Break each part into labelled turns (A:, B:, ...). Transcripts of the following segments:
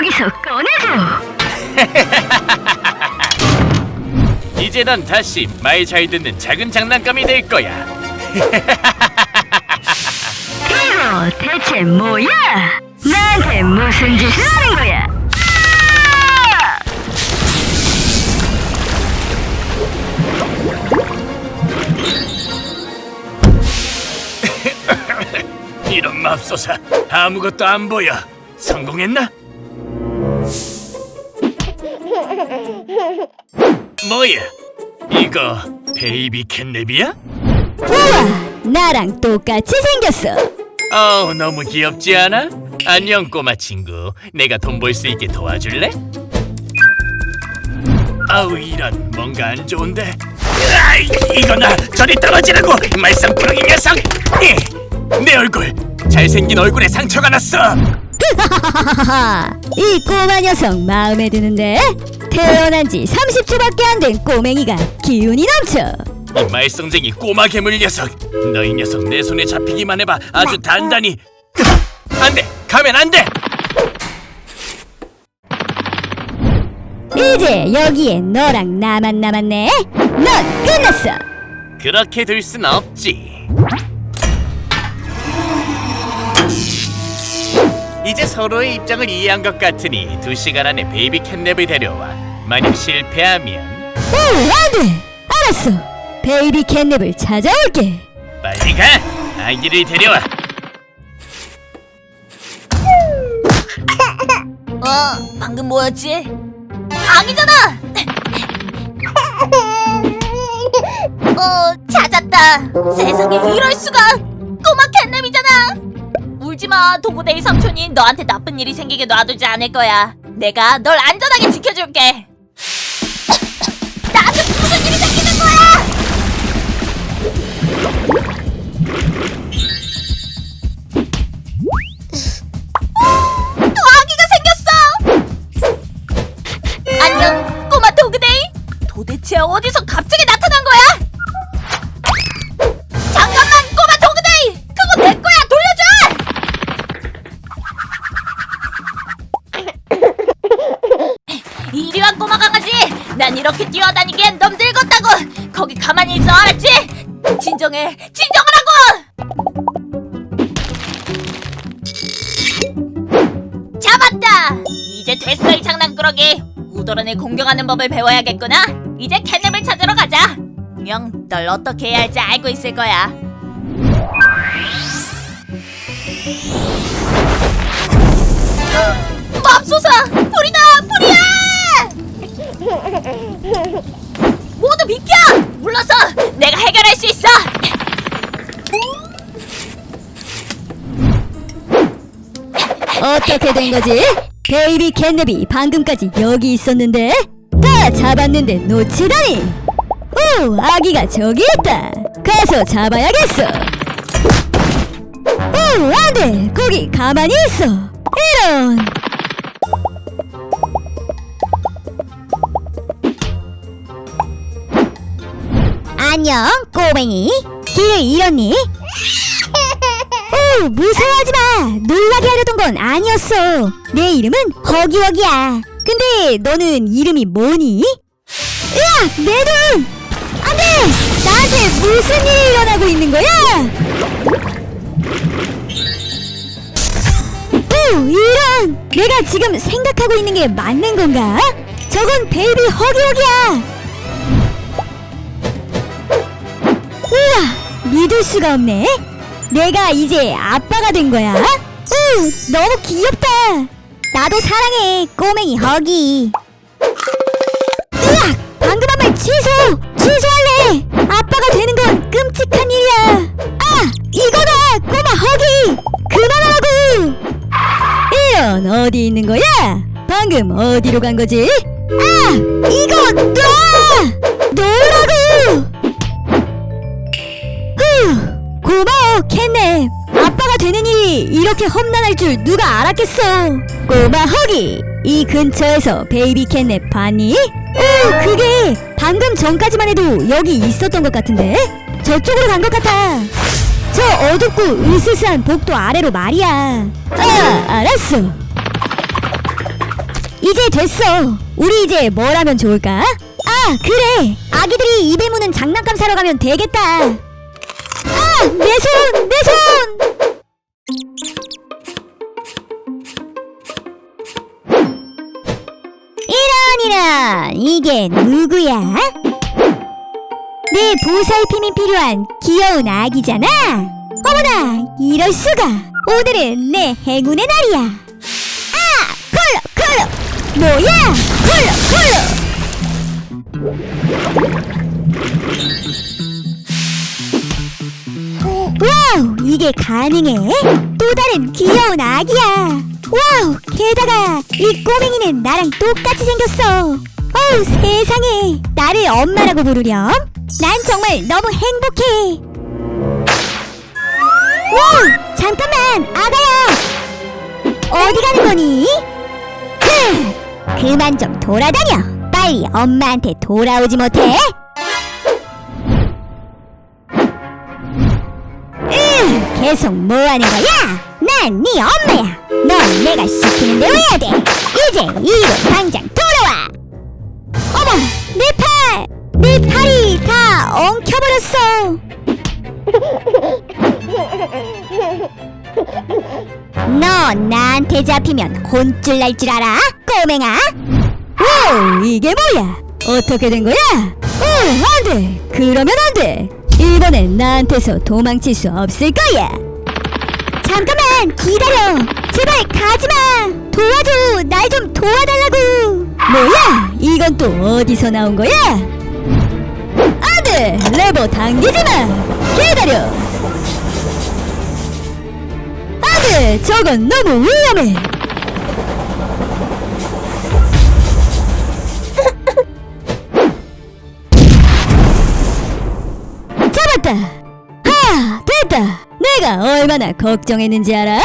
A: 여기서 꺼내줘.
B: 이제 넌 다시 말 잘 듣는 작은 장난감이 될 거야.
A: 이거 대체 뭐야? 나한테 무슨 짓을 하는 거야? 아!
B: 이런 맙소사 아무것도 안 보여. 성공했나? 뭐야? 이거 베이비 캣냅이야?
C: 우와, 나랑 똑같이 생겼어.
B: 어우 너무 귀엽지 않아? 안녕 꼬마 친구 내가 돈 벌 수 있게 도와줄래? 아우 이런 뭔가 안 좋은데 으아이, 이거나 저리 떨어지라고 말썽꾸러기 녀석 이, 내 얼굴 잘생긴 얼굴에 상처가 났어
C: 이 꼬마 녀석 마음에 드는데? 태어난 지 30초밖에 안 된 꼬맹이가 기운이 넘쳐.
B: 이 말썽쟁이 꼬마 괴물 녀석 너희 녀석 내 손에 잡히기만 해봐 아주 단단히 안돼 가면 안돼
C: 이제 여기에 너랑 나만 남았네. 넌 끝났어.
B: 그렇게 될순 없지. 이제 서로의 입장을 이해한 것 같으니 두 시간 안에 베이비 캣냅을 데려와. 만약 실패하면
C: 오, 안 돼. 알았어. 베이비 캣냅을 찾아올게.
B: 빨리 가. 아기를 데려와.
D: 어, 방금 뭐였지? 아기잖아! 어, 찾았다. 세상에 이럴 수가! 꼬마 캣냅이 잖아! 울지마, 동구데이 삼촌이 너한테 나쁜 일이 생기게 놔두지 않을 거야. 내가 널 안전하게 지켜줄게. 나한테 무슨 일이 생기는 거야! 또 아기가 생겼어! 안녕, 꼬마 도그데이. 도대체 어디서 갑자기 거기 가만히 있어, 알았지? 진정해, 진정하라고. 잡았다. 이제 됐어 이 장난꾸러기. 우도런을 공격하는 법을 배워야겠구나. 이제 캣냅을 찾으러 가자. 분명 널 어떻게 해야 할지 알고 있을 거야. 맙소사! 불이다! 불이야! 모두 비켜! 물러서! 내가 해결할 수 있어!
C: 어떻게 된 거지? 베이비 캣냅이 방금까지 여기 있었는데? 다 잡았는데 놓치다니! 오, 아기가 저기 있다! 가서 잡아야겠어! 오, 안 돼! 거기 가만히 있어! 이런! 안녕, 꼬맹이. 길을 잃었니? 오, 무서워하지 마. 놀라게 하려던 건 아니었어. 내 이름은 허기허기야. 근데 너는 이름이 뭐니? 으악, 내 눈! 안 돼! 나한테 무슨 일이 일어나고 있는 거야? 오, 이런! 내가 지금 생각하고 있는 게 맞는 건가? 저건 베이비 허기허기야! 우와, 믿을 수가 없네. 내가 이제 아빠가 된 거야? 우, 너무 귀엽다. 나도 사랑해, 꼬맹이 허기. 으악, 방금 한 말 취소, 취소할래. 아빠가 되는 건 끔찍한 일이야. 아, 이거다, 꼬마 허기. 그만하라고. 이런 어디 있는 거야? 방금 어디로 간 거지? 아, 이거 놔! 놓으 험난할 줄 누가 알았겠어 꼬마 허기 이 근처에서 베이비 캣넵 봤니? 오 그게 방금 전까지만 해도 여기 있었던 것 같은데 저쪽으로 간 것 같아 저 어둡고 으스스한 복도 아래로 말이야 아 알았어 이제 됐어. 우리 이제 뭘 하면 좋을까? 아, 그래. 아기들이 입에 무는 장난감 사러 가면 되겠다. 아, 내 손, 내 손. 이게 누구야? 내 보살핌이 필요한 귀여운 아기잖아. 어머나, 이럴 수가. 오늘은 내 행운의 날이야. 아, 콜로 콜로. 뭐야? 콜로 콜로. 와우, 이게 가능해? 또 다른 귀여운 아기야. 와우, 게다가 이 꼬맹이는 나랑 똑같이 생겼어. 세상에. 나를 엄마라고 부르렴? 난 정말 너무 행복해. 와우, 잠깐만, 아가야. 어디 가는 거니? 흐, 그만 좀 돌아다녀. 빨리 엄마한테 돌아오지 못해? 으, 계속 뭐 하는 거야? 난 네 엄마야. 넌 내가 시키는 대로 해야 돼. 이제 이리로 당장. 어머, 내 팔! 내 팔이 다 엉켜버렸어. 너 나한테 잡히면 혼쭐 날 줄 알아? 꼬맹아? 오, 이게 뭐야? 어떻게 된 거야? 오, 안 돼. 그러면 안 돼. 이번엔 나한테서 도망칠 수 없을 거야. 잠깐만 기다려. 제발 가지 마. 도와줘. 날 좀 도와달라고. 뭐야? 이건 또 어디서 나온 거야? 안 돼. 레버 당기지 마. 기다려. 안 돼. 저건 너무 위험해. 잡았다. 하, 됐다. 내가 얼마나 걱정했는지 알아?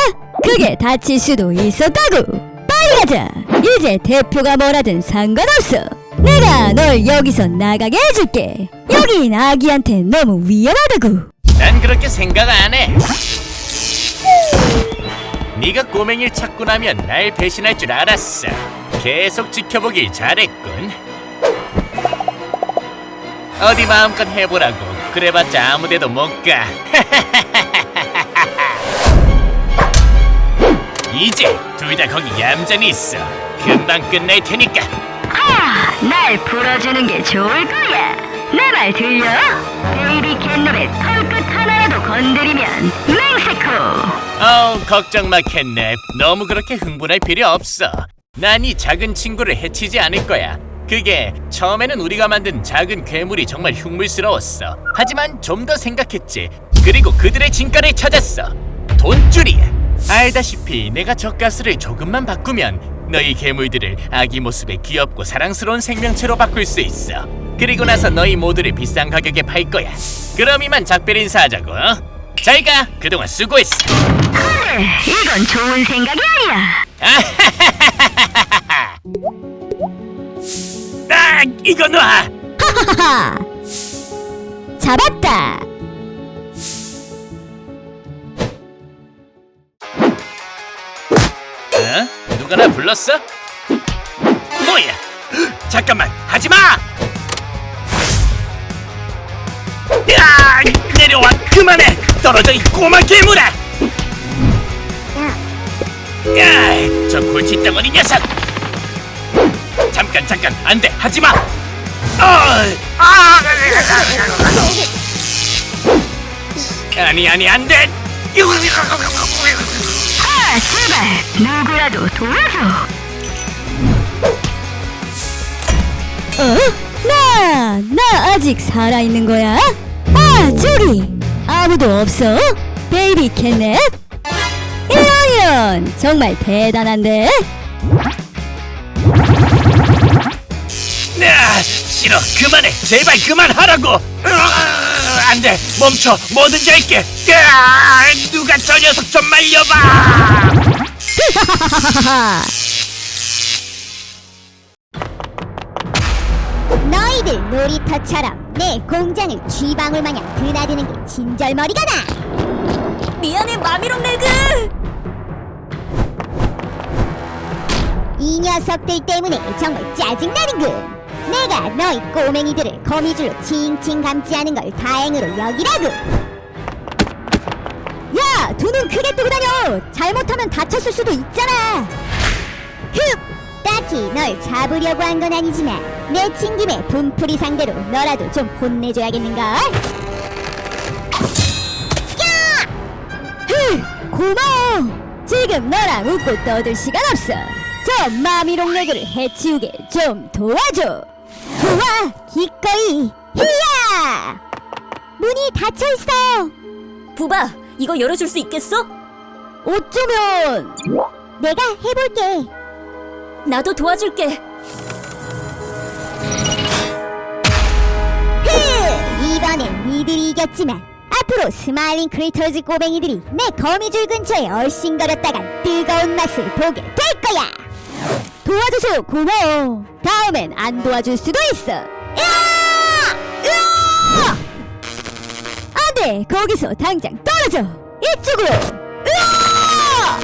C: 그게 다칠 수도 있었다고. 빨리 가자. 이제 대표가 뭐라든 상관없어. 내가 널 여기서 나가게 해줄게. 여긴 아기한테 너무 위험하다고.
B: 난 그렇게 생각 안 해. 네가 꼬맹이를 찾고 나면 날 배신할 줄 알았어. 계속 지켜보길 잘했군. 어디 마음껏 해보라고. 그래봤자 아무데도 못 가. 이제 둘 다 거기 얌전히 있어. 금방 끝날 테니까.
A: 아, 날 풀어주는 게 좋을 거야. 내 말 들려? 베이비 캣놈의 털끝 하나라도 건드리면 맹세코.
B: 어, 걱정 마, 캣넵. 너무 그렇게 흥분할 필요 없어. 난 이 작은 친구를 해치지 않을 거야. 그게 처음에는 우리가 만든 작은 괴물이 정말 흉물스러웠어. 하지만 좀 더 생각했지. 그리고 그들의 진가를 찾았어. 돈줄이야. 알다시피 내가 젖가스를 조금만 바꾸면 너희 괴물들을 아기 모습의 귀엽고 사랑스러운 생명체로 바꿀 수 있어. 그리고 나서 너희 모두를 비싼 가격에 팔 거야. 그럼 이만 작별 인사하자고. 어? 잘 가. 그동안 수고했어.
A: 이건 좋은 생각이 아니야.
B: 아, 이거 놔.
C: 하하하. 잡았다.
B: 어? 누가 나 불렀어? 뭐야? 잠깐만, 하지 마! 야, 내려와, 그만해! 떨어져 이 꼬마 괴물아! 야, 저 골칫 덩어리 녀석! 잠깐, 잠깐, 안 돼, 하지 마! 어, 아, 아니, 아니, 안 돼!
A: 아, 제발 누 구라도 도와줘.
C: 어? 나, 나 아직 살아있는 거야? 아, 저기! 아무도 없어? 베이비 캣넷? 이런, 이런! 정말 대단한데?
B: 야, 싫어, 그만해, 제발 그만하라고. 으아, 안 돼, 멈춰, 뭐든지 할게. 야, 누가 저 녀석 좀 말려봐.
C: 하하하하! 너희들 놀이터처럼 내 공장을 쥐방울 마냥 드나드는 게 진절머리가 나!
D: 미안해 마미롱 레그.
C: 이이 녀석들 때문에 정말 짜증나는군. 내가 너희 꼬맹이들을 거미줄로 칭칭 감지 않은 걸 다행으로 여기라고. 눈 크게 뜨고 다녀. 잘못하면 다쳤을 수도 있잖아. 흡! 딱히 널 잡으려고 한 건 아니지만 내 친 김에 분풀이 상대로 너라도 좀 혼내줘야겠는걸? 야! 흐! 고마워! 지금 너랑 웃고 떠들 시간 없어! 저 마미롱 레그를 해치우게 좀 도와줘! 좋아! 기꺼이! 히야! 문이 닫혀있어!
D: 부바, 이거 열어줄 수 있겠어?
C: 어쩌면 내가 해볼게
D: 나도 도와줄게.
C: 흐! 이번엔 니들이 이겼지만 앞으로 스마일링 크리터즈 꼬맹이들이 내 거미줄 근처에 얼씬거렸다간 뜨거운 맛을 보게 될 거야 도와줘서 고마워 다음엔 안 도와줄 수도 있어 야! 안돼 거기서 당장 떨어져 이쪽으로 으아!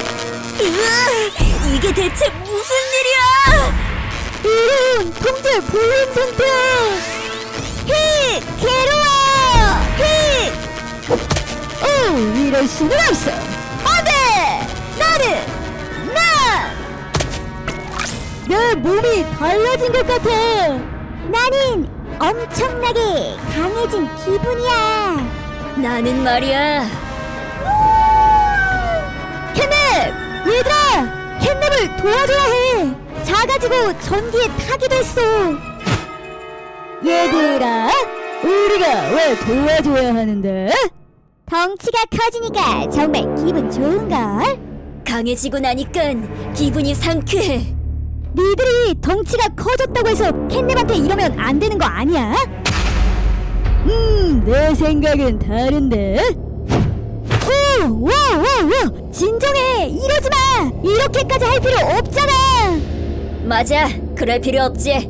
D: 으아, 이게 대체 무슨 일이야?
C: 이런 통제 불능 상태야 히! 괴로워! 히! 오, 이럴 수는 없어 안돼! 나는 나! 내 몸이 달라진 것 같아 나는 엄청나게 강해진 기분이야
D: 나는 말이야.
C: 캣넵! 얘들아! 캣넵을 도와줘야 해! 작아지고 전기에 타기도 했어! 얘들아! 우리가 왜 도와줘야 하는데? 덩치가 커지니까 정말 기분 좋은걸?
D: 강해지고 나니깐 기분이 상쾌해.
C: 니들이 덩치가 커졌다고 해서 캣넵한테 이러면 안 되는 거 아니야? 음, 내 생각은 다른데. 오, 와, 와, 와, 진정해, 이러지 마. 이렇게까지 할 필요 없잖아.
D: 맞아, 그럴 필요 없지.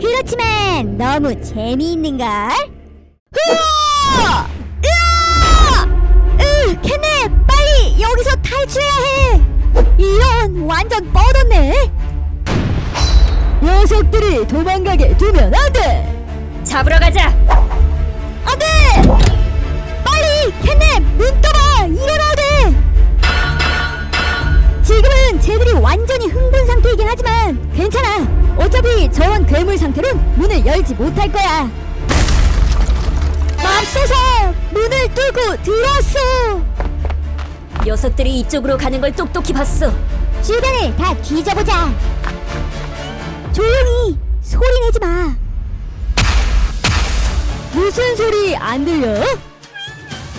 C: 그렇지만 너무 재미있는 걸. 으아! 으아! 으, 캣넵, 빨리 여기서 탈출해야 해. 이런 완전 뻗었네. 녀석들이 도망가게 두면 안 돼.
D: 잡으러 가자.
C: 안 돼! 빨리 캣넵 눈 떠봐 일어나야 돼. 지금은 쟤들이 완전히 흥분 상태이긴 하지만 괜찮아. 어차피 저런 괴물 상태론 문을 열지 못할 거야. 맙소사 문을 뚫고 들어왔어.
D: 녀석들이 이쪽으로 가는 걸 똑똑히 봤어.
C: 주변을 다 뒤져보자. 조용히 소리 내지 마. 무슨 소리 안 들려?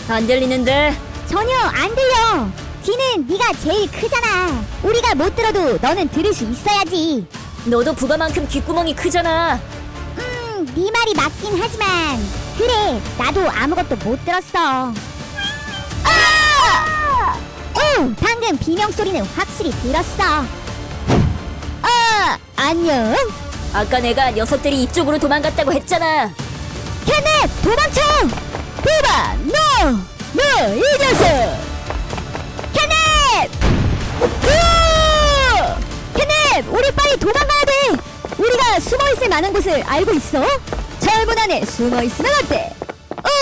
D: 안 들리는데?
C: 전혀 안 들려. 귀는 네가 제일 크잖아. 우리가 못 들어도 너는 들을 수 있어야지.
D: 너도 부바만큼 귓구멍이 크잖아.
C: 음, 네 말이 맞긴 하지만 그래, 나도 아무것도 못 들었어. 아! 오, 방금 비명 소리는 확실히 들었어. 아, 안녕.
D: 아까 내가 녀석들이 이쪽으로 도망갔다고 했잖아.
C: 캣넵, 도망쳐! 부바, 너, 너이 녀석! 캣넵! 으아! 캣넵, 우리 빨리 도망가야 돼! 우리가 숨어있을 만한 곳을 알고 있어? 철문 안에 숨어있으면 어때?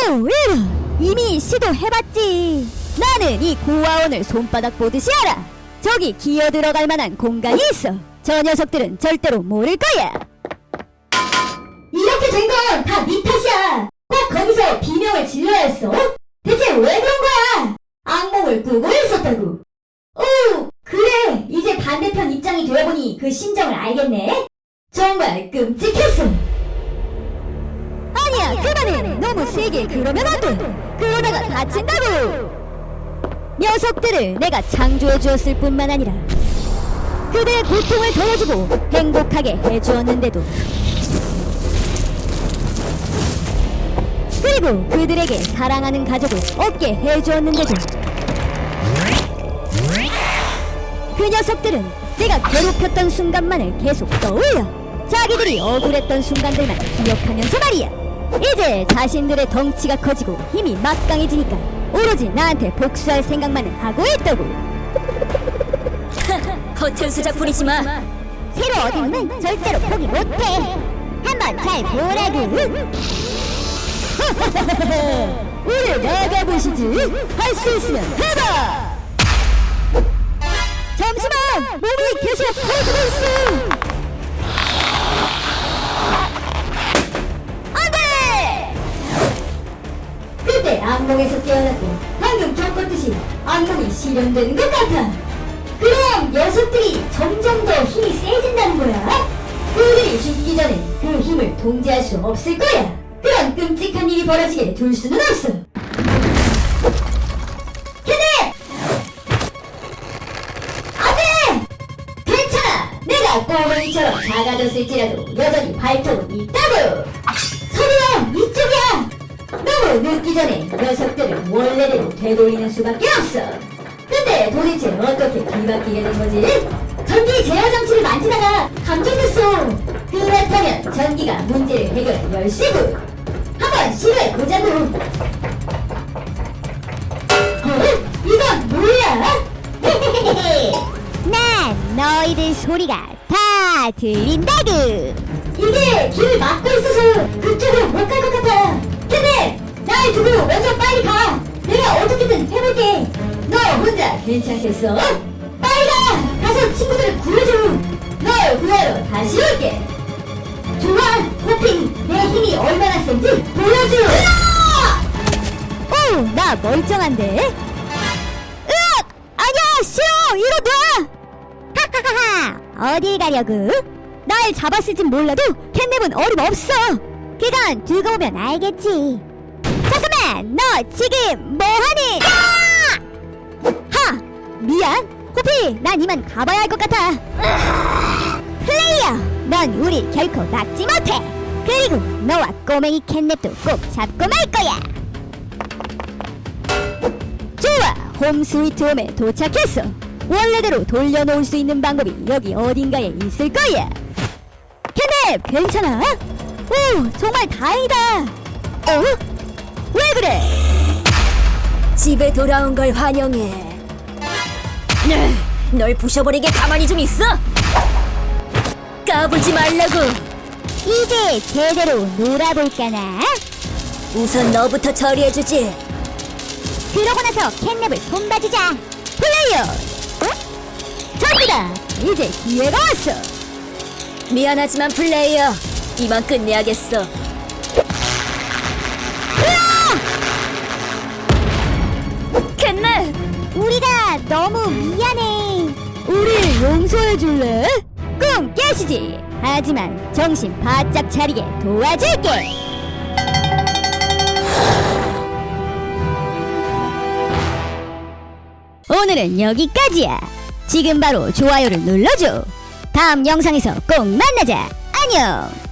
C: 오, 이런! 이미 시도해봤지! 나는 이 고아원을 손바닥 보듯이 알아! 저기 기어 들어갈 만한 공간이 있어! 저 녀석들은 절대로 모를 거야! 이렇게 된 건 다 네 탓이야! 꼭 거기서 비명을 질러야 했어? 대체 왜 그런 거야? 악몽을 꾸고 있었다고! 오, 그래! 이제 반대편 입장이 되어보니 그 심정을 알겠네? 정말 끔찍했어! 아니야, 그만해! 너무 세게 그러면 안 돼! 그러다가 다친다고! 녀석들을 내가 창조해 주었을 뿐만 아니라 그들의 고통을 덜어주고 행복하게 해주었는데도 그리고 그들에게 사랑하는 가족을 얻게 해주었는데도 그 녀석들은 내가 괴롭혔던 순간만을 계속 떠올려 자기들이 억울했던 순간들만 기억하면서 말이야 이제 자신들의 덩치가 커지고 힘이 막강해지니까 오로지 나한테 복수할 생각만을 하고 있다고
D: 허튼 수작 부리지 마.
C: 새로 얻은 힘은 절대로 포기 못해. 한번 잘 보라고. 우리 나가보시지. 할 수 있으면 해봐. 잠시만, 몸이 계속 커지고 있어. 안돼! 그때 악몽에서 깨어났고 방금 겪었듯이 악몽이 실현되는 것 같아. 그럼 녀석들이 점점 더 힘이 세진다는 거야? 그들이 죽기 전에 그 힘을 통제할 수 없을 거야. 그런 끔찍한 일이 벌어지게 둘 수는 없어. 캐네! 안돼! 괜찮아. 내가 꼬맹이처럼 작아졌을지라도 여전히 발톱은 있다고. 서리야 이쪽이야. 너무 늦기 전에 녀석들을 원래대로 되돌리는 수밖에 없어. 근데 도대체 어떻게 뒤바뀌게 된 거지? 전기 제어 장치를 만지다가 감전됐어. 그렇다면 전기가 문제를 해결할 열쇠고. 한번 시도해 보자고. 어? 이건 뭐야? 난 너희들 소리가 다 들린다구. 이게 길을 막고 있어서 그쪽으로 못 갈 것 같아. 근데 날 두고 먼저 빨리 가. 내가 어떻게든 해볼게. 너 혼자 괜찮겠어? 빨리 가. 가서 친구들을 구해줘. 널 구하러 다시 올게. 좋아, 호핑. 내 힘이 얼마나 센지 보여줘. 오, 나 멀쩡한데? 으악! 아니야, 싫어! 이거 놔! 하하하하! 어딜 가려고? 날 잡았을진 몰라도 캣냅은 어림없어! 그건 두고 보면 알겠지. 잠깐만! 너 지금 뭐하니? 하! 미안! 호피! 난 이만 가봐야 할 것 같아! 플레이어! 넌 우릴 결코 막지 못해! 그리고 너와 꼬맹이 캣냅도 꼭 잡고 말 거야! 좋아! 홈 스위트 홈에 도착했어! 원래대로 돌려놓을 수 있는 방법이 여기 어딘가에 있을 거야! 캣넵! 괜찮아? 오! 정말 다행이다! 어? 왜 그래?
E: 집에 돌아온 걸 환영해. 네, 널 부셔버리게 가만히 좀 있어. 까불지 말라고.
C: 이제 제대로 놀아볼까나?
E: 우선 너부터 처리해주지.
C: 그러고 나서 캣냅을 손봐주자! 플레이어! 전기다! 이제 기회가 왔어!
E: 미안하지만 플레이어, 이만 끝내야겠어. 캣넷,
C: 우리가 너무 미안해. 우리 용서해 줄래? 꿈 깨시지. 하지만 정신 바짝 차리게 도와줄게. 오늘은 여기까지야. 지금 바로 좋아요를 눌러줘. 다음 영상에서 꼭 만나자. 안녕.